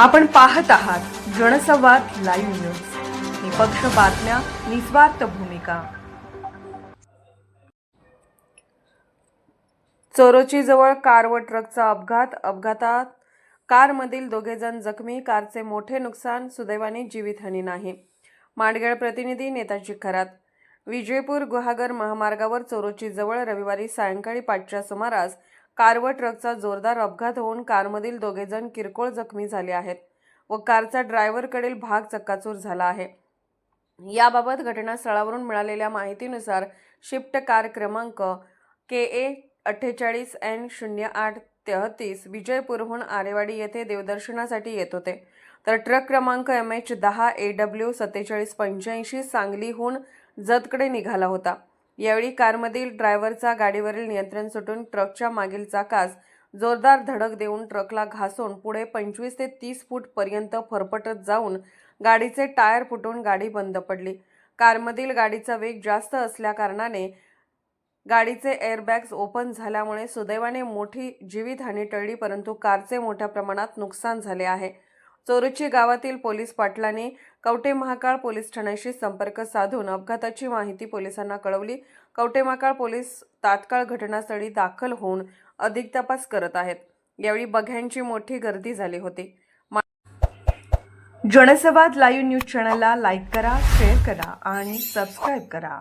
आपण पाहत आहात जनसंवाद लाईव्ह न्यूज. निपक्ष बातम्या निस्वार्थ भूमिका. चोरोची जवळ कार व ट्रकचा अपघात अपघातात कारमधील दोघे जण जखमी कारचे मोठे नुकसान सुदैवाने जीवितहानी नाही. माडगेळ प्रतिनिधी नेताजी खरात. विजयपूर गुहागर महामार्गावर चोरोची जवळ रविवारी सायंकाळी पाचच्या सुमारास कार व ट्रकचा जोरदार अपघात होऊन कारमधील दोघेजण किरकोळ जखमी झाले आहेत व कारचा ड्रायव्हरकडील भाग चक्काचूर झाला आहे. याबाबत घटनास्थळावरून मिळालेल्या माहितीनुसार शिफ्ट कार क्रमांक के ए अठ्ठेचाळीस एन शून्य आठ तेहतीस विजयपूरहून आरेवाडी येथे देवदर्शनासाठी येत होते. तर ट्रक क्रमांक एम एच दहा ए डब्ल्यू सत्तेचाळीस पंच्याऐंशी सांगलीहून जतकडे निघाला होता. यावेळी कारमधील ड्रायव्हरचा गाडीवरील नियंत्रण सुटून ट्रकच्या मागील चाकास जोरदार धडक देऊन ट्रकला घासून पुढे पंचवीस ते तीस फूट पर्यंत फरफटत जाऊन गाडीचे टायर फुटून गाडी बंद पडली. कारमधील गाडीचा वेग जास्त असल्याकारणाने गाडीचे एअरबॅग्स ओपन झाल्यामुळे सुदैवाने मोठी जीवितहानी टळली परंतु कारचे मोठ्या प्रमाणात नुकसान झाले आहे. चोरुची गावातील पोलीस पाटलाने कवटे महाकाळ पोलीस ठाण्याशी संपर्क साधून अपघाताची माहिती पोलिसांना कळवली. कवटे महाकाळ पोलीस तात्काळ घटनास्थळी दाखल होऊन अधिक तपास करत आहेत. यावेळी बघ्यांची मोठी गर्दी झाली होती. जनसंवाद लाईव्ह न्यूज चॅनलला लाईक करा शेअर करा आणि सबस्क्राईब करा.